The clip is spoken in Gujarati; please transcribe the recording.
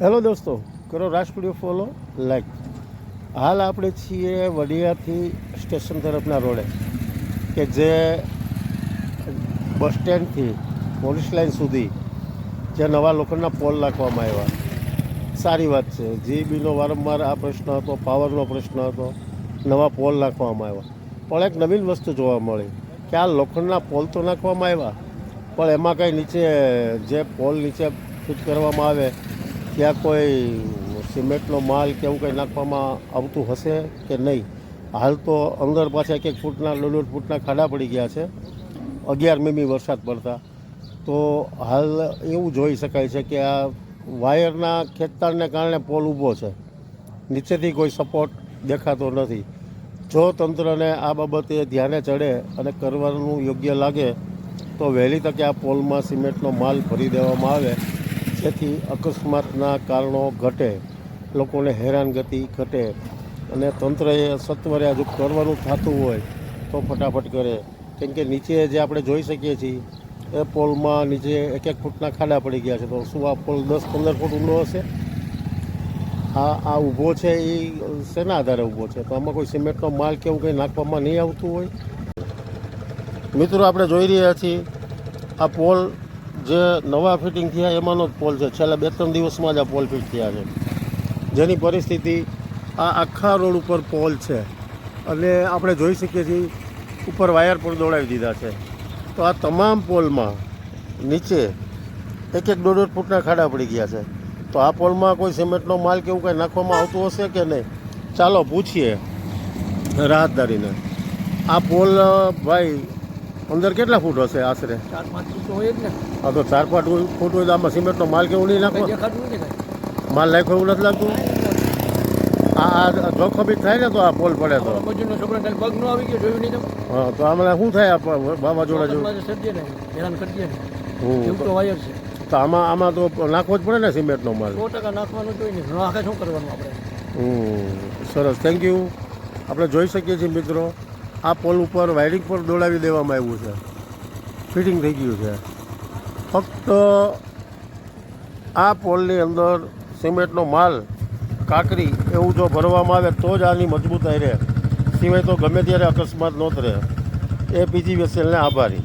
હેલો દોસ્તો, કરો રાજ સ્ટુડિયો ફોલો લાઈક હાલ આપણે છીએ વડિયાથી સ્ટેશન તરફના રોડે, કે જે બસ સ્ટેન્ડથી પોલીસ લાઇન સુધી જે નવા લોખંડના પોલ નાખવામાં આવ્યા. સારી વાત છે. જીબીનો વારંવાર આ પ્રશ્ન હતો, પાવરનો પ્રશ્ન હતો, નવા પોલ નાખવામાં આવ્યા. પણ એક નવીન વસ્તુ જોવા મળી, કે આ લોખંડના પોલ તો નાખવામાં આવ્યા, પણ એમાં કંઈ નીચે જે પોલ નીચે ફિટ કરવામાં આવે ત્યાં કોઈ સિમેન્ટનો માલ કે એવું કંઈ નાખવામાં આવતું હશે કે નહીં? હાલ તો અંદર પાછા એક ફૂટના દોઢ ફૂટના ખાડા પડી ગયા છે. અગિયાર મીમી વરસાદ પડતા. તો હાલ એવું જોઈ શકાય છે કે આ વાયરના ખેંચતાણને કારણે પોલ ઊભો છે. નીચેથી કોઈ સપોર્ટ દેખાતો નથી. જો તંત્રને આ બાબતે ધ્યાને ચડે અને કરવાનું યોગ્ય લાગે, તો વહેલી તકે આ પોલમાં સિમેન્ટનો માલ ભરી દેવામાં આવે. જેથી અકસ્માતના કારણો ઘટે, લોકોને હેરાનગતિ ઘટે અને તંત્રએ સત્વરે જો કરવાનું થતું હોય તો ફટાફટ કરે. કેમ કે નીચે જે આપણે જોઈ શકીએ છીએ, એ પોલમાં નીચે એક એક ફૂટના ખાડા પડી ગયા છે. તો શું આ પોલ દસ પંદર ફૂટ ઊંડો હશે? આ આ ઊભો છે એ શેના આધારે ઊભો છે? તો આમાં કોઈ સિમેન્ટનો માલ કે એવું કંઈ નાખવામાં નહીં આવતું હોય? મિત્રો, આપણે જોઈ રહ્યા છીએ આ પોલ જે નવા ફિટિંગ થયા એમાંનો જ પોલ છે. છેલ્લા બે ત્રણ દિવસમાં જ આ પોલ ફિટ થયા છે. જેની પરિસ્થિતિ આ આખા રોડ ઉપર પોલ છે. અને આપણે જોઈ શકીએ છીએ ઉપર વાયર પણ દોડાવી દીધા છે. તો આ તમામ પોલમાં નીચે એક એક દોઢ ફૂટના ખાડા પડી ગયા છે. તો આ પોલમાં કોઈ સિમેન્ટનો માલ કે એવું કંઈ નાખવામાં આવતું હશે કે નહીં? ચાલો પૂછીએ રાહતદારીને. આ પોલ ભાઈ અંદર કેટલા ફૂટ હશે આશરે? ચાર પાંચ ફૂટ હોય જ ને હા તો ચાર પાંચ ફૂટ હોય તો આમાં સિમેન્ટનો માલ કેવું નહીં નાખવા? કાંઈ માલ નાખ્યો એવું નથી લાગતું? આ જોખમી થાય ને તો આ પોલ પડે તો. પગ ન આવી ગયો જોયું નહીં હા તો આમાં શું થાય વાવાઝોડા જેવું? સર્જે ને હેરાન કરજે ને તો વાયર છે. તો આમાં આમાં તો નાખવો જ પડે ને સિમેન્ટનો માલ? સો ટકા નાખવાનું જોઈએ ને આખે શું કરવાનું આપણે? સરસ થેન્ક યુ આપણે જોઈ શકીએ છીએ મિત્રો. આ પોલ ઉપર વાયરિંગ પર દોડાવી દેવામાં આવ્યું છે. ફિટિંગ થઈ ગયું છે. ફક્ત આ પોલની અંદર સિમેન્ટનો માલ, કાંકરી એવું જો ભરવામાં આવે તો જ આની મજબૂતાઈ રહે. સિવાય તો ગમે ત્યારે અકસ્માત નોંધ રહે. એ પીજી વેસેલને આભારી.